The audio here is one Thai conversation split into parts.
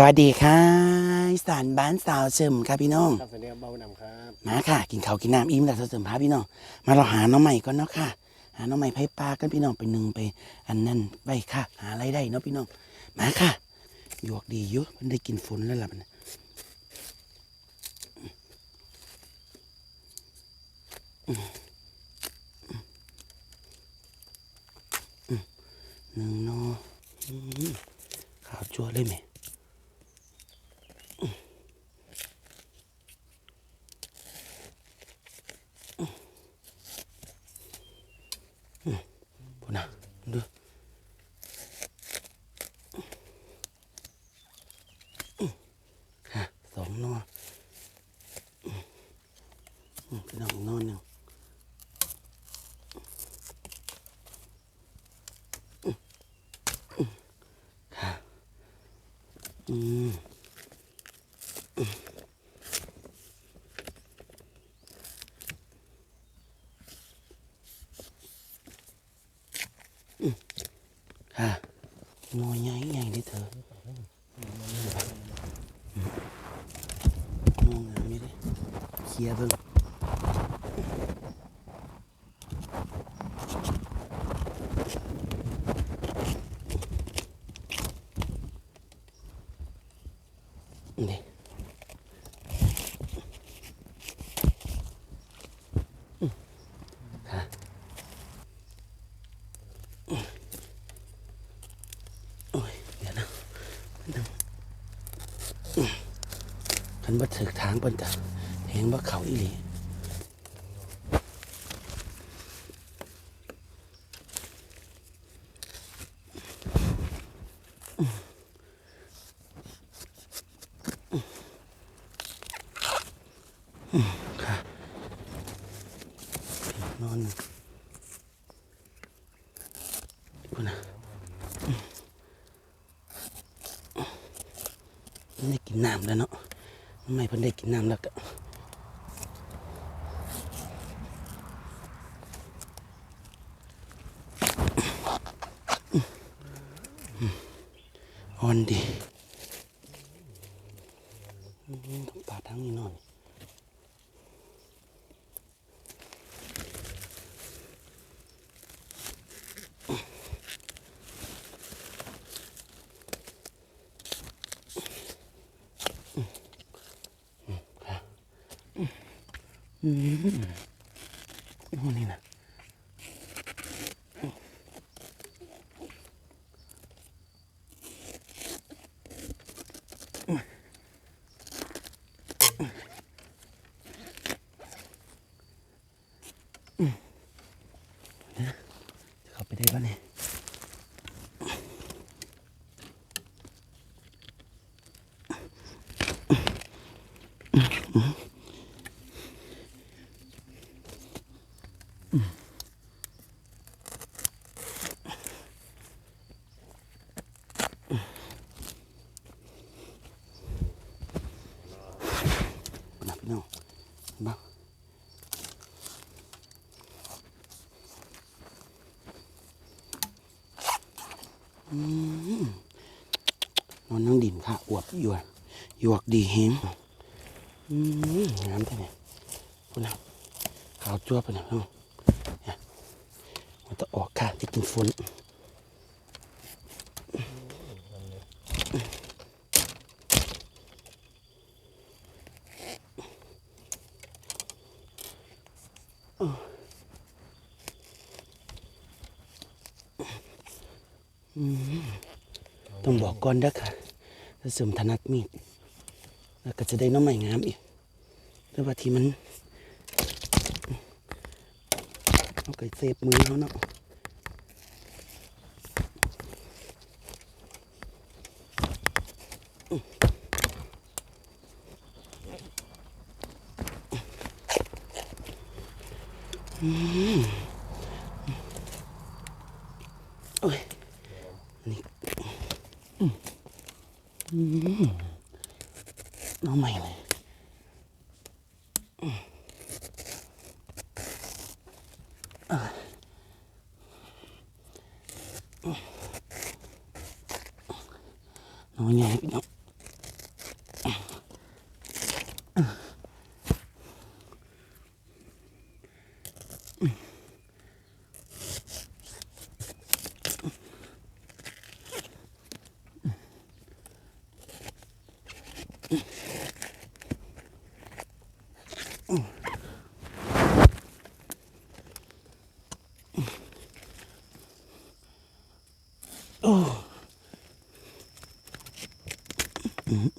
สวัสดีค่ะอีสารบ้านสาวเฉิมค่ะพี่น้องครับสวัสดีครับเบาหนำครับมาค่ะ กินข้าวกินน้ำอิ่มแล้วเสริมพาพี่น้องมาเราหาน้องใหม่ก่อนเนาะค่ะ หาน้องใหม่ไผ่ปลากันพี่น้องไปหนึ่งไป อันนั้นไปค่ะ หาอะไรได้เนาะพี่น้องมาค่ะหยวกดีอยู่มันได้กินฝนแล้วล่ะมันหนึ่งเนาะอืมขาวจั่วเลยไหม พูดนะดูค่ะสองนอนอืมอืมพี่น้องนอนหนึ่งอืมอืมค่ะอืมอืม ฮะนอนใหญ่ใหญ่ดิเธอมองงามไม่ได้เคลียร์เบิ่ง นี่อืมค่ะอืมโอ้ย เดี๋ยวนะมันต้องอืม คันว่ถึกทางเปิ้นจ้ะเห็นว่าเขาอีหลีนอนกูนะได้กินน้ำแล้วเนาะ ไมเพิ่นได้กินน้ำแล้วก็อ่อนดีอืมต้องปาดทั้งนี้นอน อืมโอ้นี่นะจะเข้าไปได้บ้าเนี่ยนะพี่น้องเห็นบ้างอืมนอนนั่งดินค่ะ อ วบอยู่อะหยวกดีเฮงอืมงามท้เนี่ยพูดนะขาวจั่วไปนี่ยพี่น้องมันจะออกค่ะจะกินฝนต้องบอกก่อนเด้อค่ะ เสริมถนัดมีดแล้วก็จะได้น้องใหม่งามอีกแต่ว่าที่มันเอาไก่เซฟมือเขาเนาะอืม nó nhảy nhóc Oh. หญ่พี่น้อง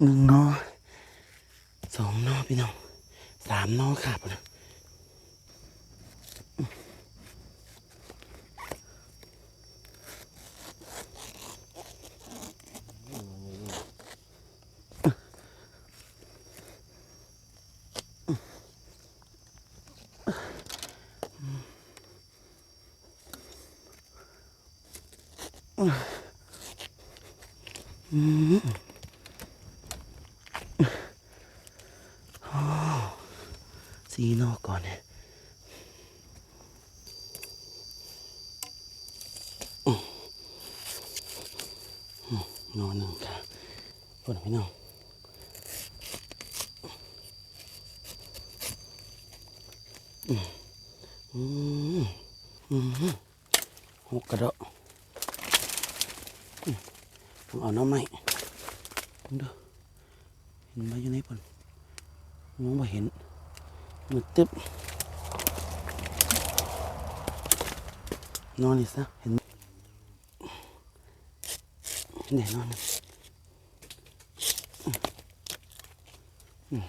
หนึ่งนอสองนอพี่น้องสามนอค่ะพุ่นน่ะ สีนอกก่อนเนี่ยอืมอืมนหนึ่งค่ะพุ่นน่ะพี่นองอืมอืมอืมหกกระเดาะ ผมเอาน้ำใหม่ดูเห็นไหมอยู่ไหนปุ่นมองไม่เห็นมืดตึ๊บนอนนี่ซะเห็นเดี๋ยวนอนอืม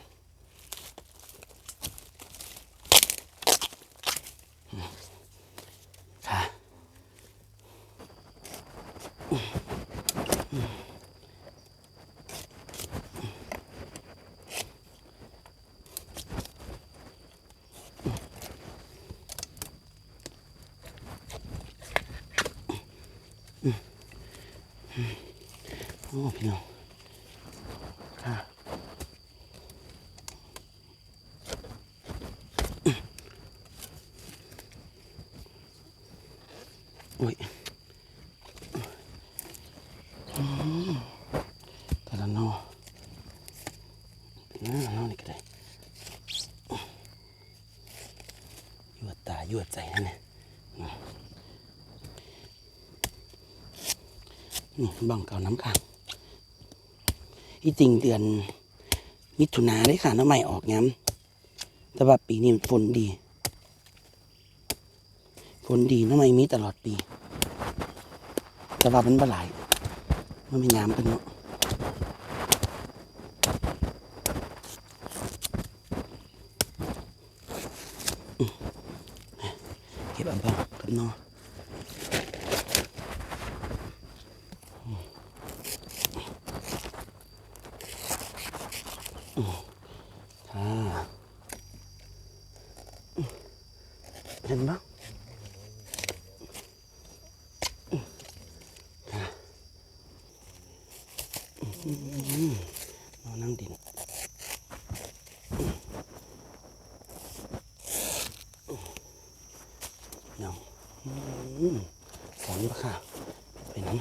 อ้พี่น้องค่ะโอ้ยอแต่ละนอเป็นหน้านอนี่ก็ได้ยวดตายวดใจนั่นแหละนี่บังเก่าน้ำขัง ที่จริงเดือน มิถุนาได้ค่ะน้ำใหม่ออกย้ำแต่ว่าปีนี้ฝนดี ฝนดีน้ำใหม่มีตลอดปี แต่ว่ามันบ่หลายมันไม่ย้ำกันเนาะเก็บอันบ้างกับเนอ ค่ะเห็นปะค่ะอื มนอนนั่งดินเนาอืมสอนปะค่ะเป็นน้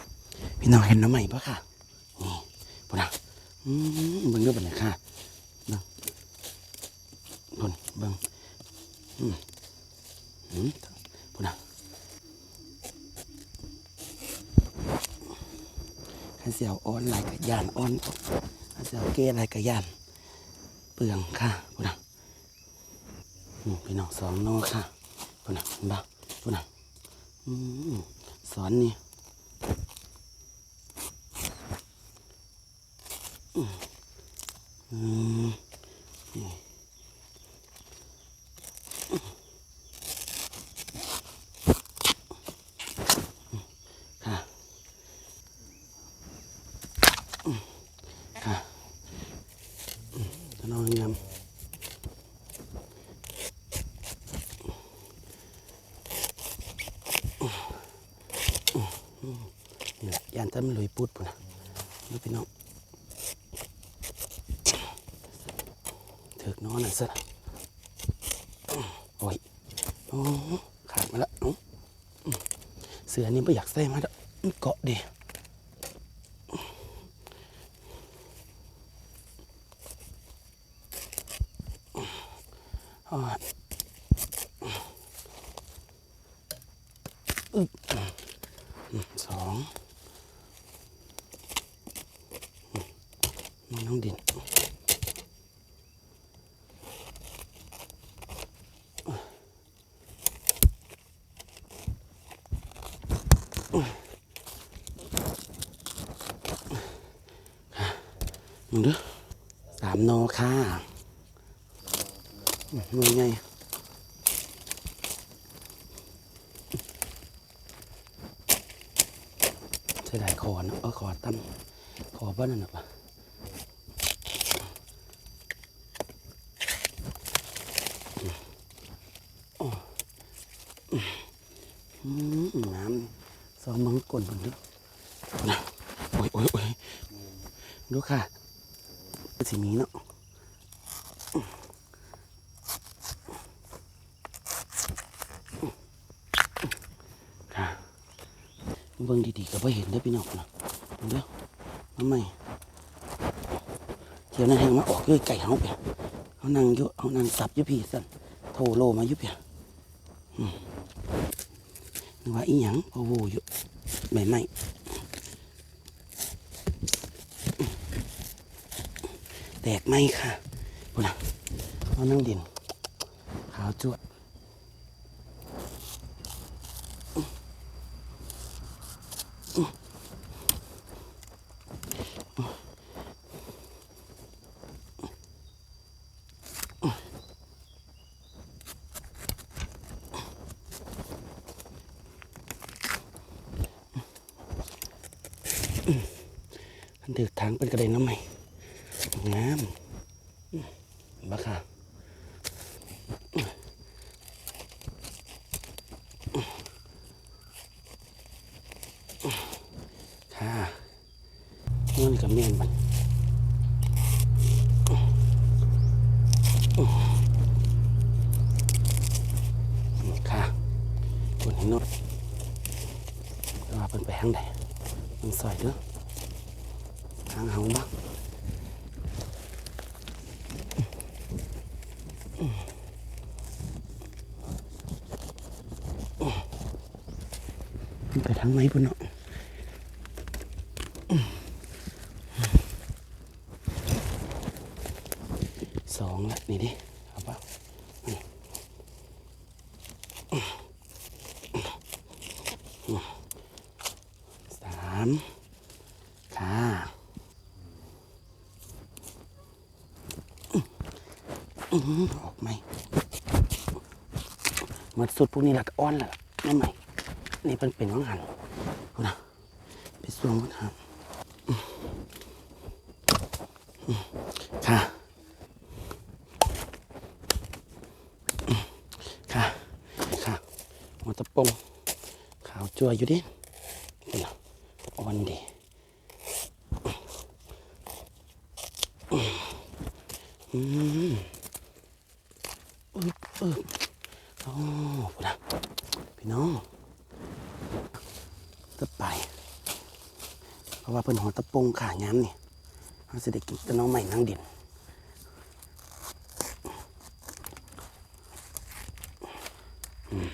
ำพี่น้องเห็นน้ำใหม่ปะค่ะ นี่ปุ่นอะอืมเบิ่งเด้วยปุ่นเลยค่ะ เบิ่งปุ่นเบิ่งอืมอืมปุ่นอะข้าเสียวอ้อนลายกะยานอ้อน เก้ลายกะยานเปลืองค่ะพุ่นอะพี่น้องสองโนอค่ะพุ่นอะเห็นปะปุ่นอะสอนนี่ อืมนี่ค่ะอืมค่ะอืมจะนอนยำนี่แหละยาน ถ้ามันลุยปุดปุ่นนะนี่พี่น้องถึกน้อนน่ะซะโอ้ยโอ้ขาดมาแล้วเสือนี่ไม่อยากใส่มาแล้วเกาะดิอ้อยอึ๊บอืมสองอืม นี่น้องดินมึงเด้อสามโนค่ะมหน่วยไงใช่ได้คอเนาะเออคอตั้มคอบ้านนั่นหรอปะอืมน้ำ สองมังกลมึงเด้อนะโอ้ยโอ้ยโอ้ยดูค่ะสีมีเนาะค่ะเบิ่งดีๆก็บ่เห็นเด้พี่น้องนะเอาเด้อมาใหม่เที่ยวนั้นแหงมาออกด้วยไก่เฮาเปียเขานั่งยู่เขานั่งสับยู่พี่สันโทโลมายู่เปียอืม ว่าอีหยังพอโวอยู่ใบไม้แตกไหมค่ะพูดนะเอานั่งดิน ขาวจวด ถือทางเป็นกระเด็นน้ำไหมงามบ้าค่ะค่ะนี่นกับเมียนมันค่ะคนให้นดว่าเป็นไปทางใดมันซอยเด้อทางเอาบ้างไปทางไหนพุ่นเนาะสองละนี่ดิเอาเปล่านี่สามค่ะ ออกไหมหมดสุดพวกนี้ละก็อ้อนละไม่ใหม่นี่เป็นเป็นว่างหันนะไปสวมกันครับอืมอืมค่ะ ค่ะ ค่ะหัวตะปงขาวจัวอยู่ดิเป็นไงอ่อนดีอืมอึ๊บอึ๊บโอ้พุ่นนะพี่น้อง ก็ไป เพราะว่าเป็นหัว ตะปงขาย้ำนี่เขาจะได้กินแต่น้องใหม่นั่งดินอืม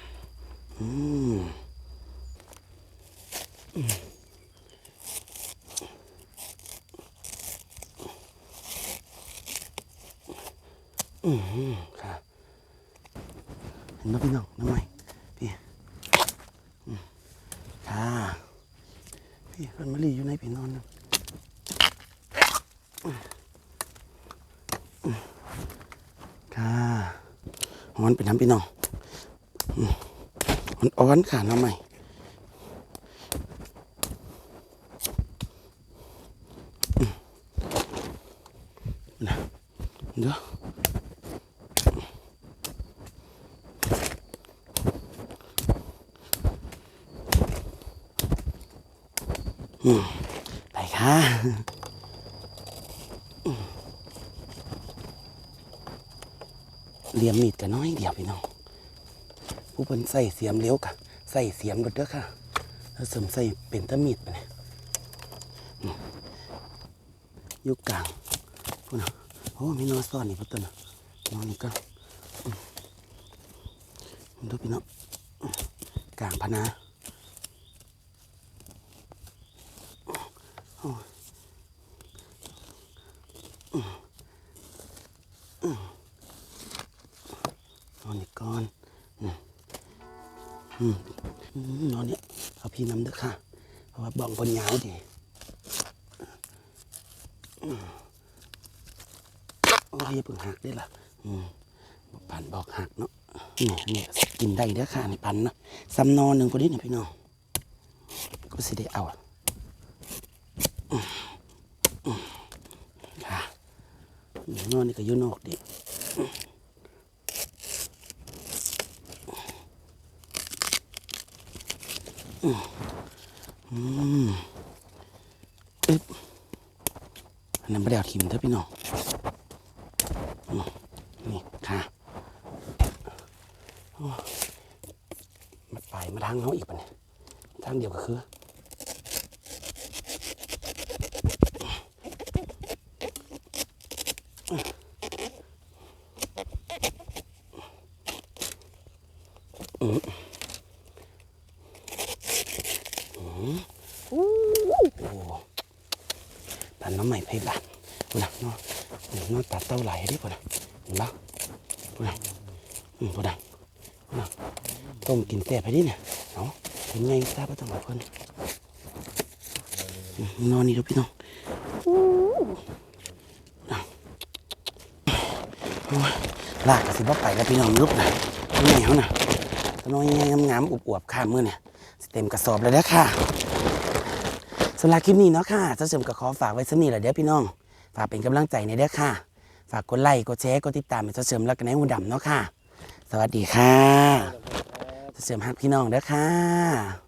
อืมอืมค่ะเห็นไหมพี่น้องน้องใหม่พี่ ค่ะพี่ เพิ่นมาลีอยู่ในพี่นอนนะค่ะฮ้อนเป็นน้ำพี่น้องอืมมันอ้อนค่ะน้ำใหม่นะเดี๋ยว ไปค่ะเลียมมีดกันน้อยเดียวพี่น้อง ผู้เพิ่นใส่เสียมเลี้ยวกะใส่เสียมรถเด้อค่ะแล้วเสริมใส่เป็นตะมีดไปเนี่ยยู่กลางพูดนะโอ้มีนอซ่อนนี่พุทธนะนอนนี่ก็ดูพี่น้องกลางพนาโอ้ย นอนอีกก่อนนอนเนี่ยเอาพี่น้ำเด้อค่ะ เพราะว่าบ้องบนยาวดีโอ้ยย่าเพิ่งหักได้ละอืมบอกปันบอกหักเนาะเนี่ยเนี่ยกินได้เด้อค่ะในปันเนาะซ้ำนอนหนึ่งก็ได้เนี่ยพี่น้องก็สิได้เอาอืมอืมค่ะ อืมนอนนี่ก็ยู่นออกดิอืมอึ๊บอันนั้นไม่ได้เอาทิมเถอะพี่น้องนี่ค่ะมันไปมาทางเขาอีกปะเนี่ยทางเดียวก็คือ ปันน้ำใหม่ไพ่บานพูดนะเนะเดี๋ยวนอนตัดเต้าไหลดิพูดนะเห็นปะพูดนะอืมพูดนะพูดนะต้มกินแซ่บให้ดิเนี่ยเนาะเป็นไงทราบว่าต้องหลายคนอืมนอนนี่ดูพี่น้องลากกระสิบว่าไปแล้วพี่น้องลุกนะเป็นไงเขาน่ะตัวน้ น้อยงามๆอวบๆค่ะเมื่อเนี่ยเต็มกระสอบเลยแล้วค่ะสำหรับคลิปนี้เนาะค่ะเจ้าเฉิมก็ขอฝากไว้สนี่แหละเด้อพี่น้อง ฝากเป็นกำลังใจในเด้อค่ะ ฝากกดไลค์กดแชร์กดติดตามเจ้าเสริมแล้วกันในหูดำเนาะค่ะ สวัสดีค่ะเจ้าเสริมฮักพี่น้องเด้อค่ะ